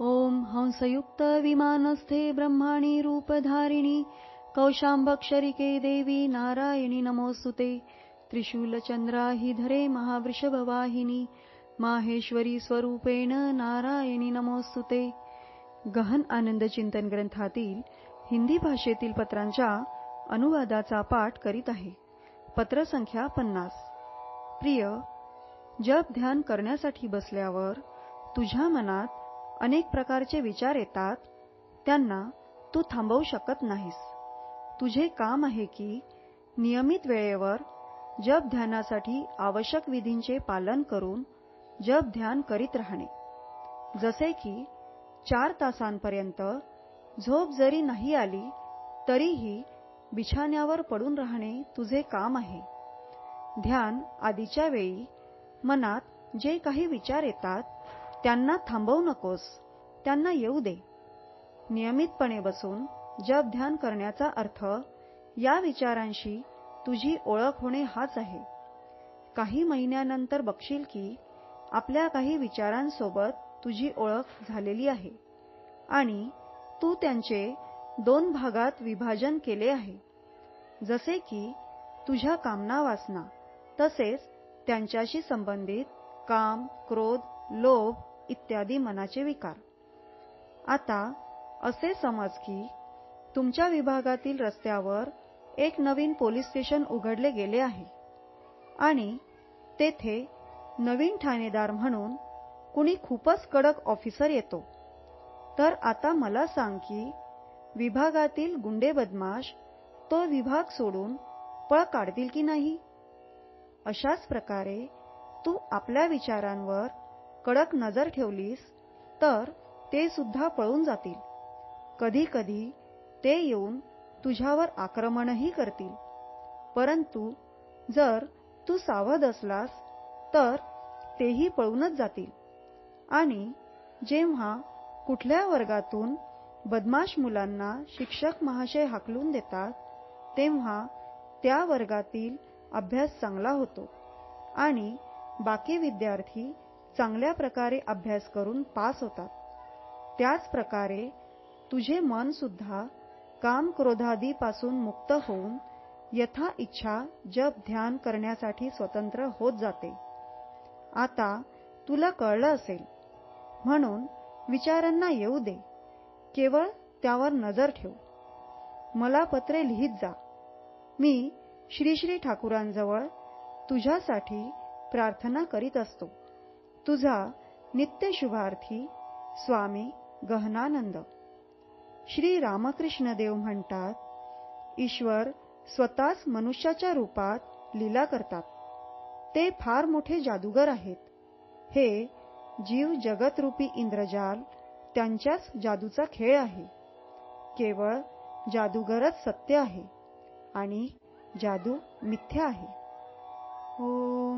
ॐ हंसयुक्तविमानस्थे ब्रह्माणि रूपधारिणि कौशाम्बक्षरिके देवी नारायणि नमोऽस्तु ते त्रिशूलचन्द्राहिधरे महावृषभवाहिनी माहेश्वरी स्वरूपेण नारायणी नमोऽस्तु ते गहन आनंद चिंतन ग्रंथातील हिंदी भाषेतील पत्रांच्या अनुवादाचा पाठ करीत आहे. पत्र संख्या पन्नास. प्रिय जप ध्यान करण्यासाठी बसल्यावर तुझ्या मनात अनेक प्रकारचे विचार येतात त्यांना तू थांबवू शकत नाहीस. तुझे काम आहे की नियमित वेळेवर जप ध्यानासाठी आवश्यक विधींचे पालन करून जप ध्यान करीत राहणे. जसे की चार तासांपर्यंत झोप जरी नाही आली तरीही बिछाण्यावर पडून राहणे तुझे काम आहे. ध्यान आधीच्या वेळी मनात जे काही विचार येतात त्यांना थांबवू नकोस. त्यांना येऊ दे. नियमितपणे बसून जप ध्यान करण्याचा अर्थ या विचारांशी तुझी ओळख होणे हाच आहे. काही महिन्यानंतर बघशील की आपल्या काही विचारांसोबत तुझी ओळख झालेली आहे आणि तू त्यांचे दोन भागात विभाजन केले आहे. जसे की तुझ्या कामना वासना तसेच त्यांच्याशी संबंधित काम क्रोध लोभ इत्यादी मनाचे विकार. आता असे समज की तुमच्या विभागातील रस्त्यावर एक नवीन पोलीस स्टेशन उघडले गेले आहे आणि तेथे नवीन ठाणेदार म्हणून कुणी खूपच कडक ऑफिसर येतो. तर आता मला सांग की विभागातील गुंडे बदमाश तो विभाग सोडून पळ काढतील की नाही? अशाच प्रकारे तू आपल्या विचारांवर कडक नजर ठेवलीस तर ते सुद्धा पळून जातील. कधी कधी ते येऊन तुझ्यावर आक्रमणही करतील. परंतु जर तू सावध असलास तर तेही पळूनच जातील. आणि जेव्हा कुठल्या वर्गातून बदमाश मुलांना शिक्षक महाशय हाकलून देतात तेव्हा त्या वर्गातील अभ्यास चांगला होतो. आणि बाकी विद्यार्थी चांगल्या प्रकारे अभ्यास करून पास होतात. त्याच प्रकारे तुझे मन सुद्धा काम क्रोधादीपासून मुक्त होऊन यथा इच्छा जप ध्यान करण्यासाठी स्वतंत्र होत जाते. आता तुला कळलं असेल. म्हणून विचारांना येऊ दे. केवळ त्यावर नजर ठेव. मला पत्रे लिहित जा. मी श्री श्री ठाकूरांजवळ तुझ्यासाठी प्रार्थना करीत असतो. तुझा नित्य शुभार्थी स्वामी गहनानंद. श्री रामकृष्ण देव म्हणतात ईश्वर स्वतःच मनुष्याच्या रूपात लीला करतात. ते फार मोठे जादूगर आहेत. हे जीव जगतरूपी इंद्रजाल त्यांच्याच जादूचा खेळ आहे. केवळ जादूगरच सत्य आहे आणि जादू मिथ्या आहे. ओम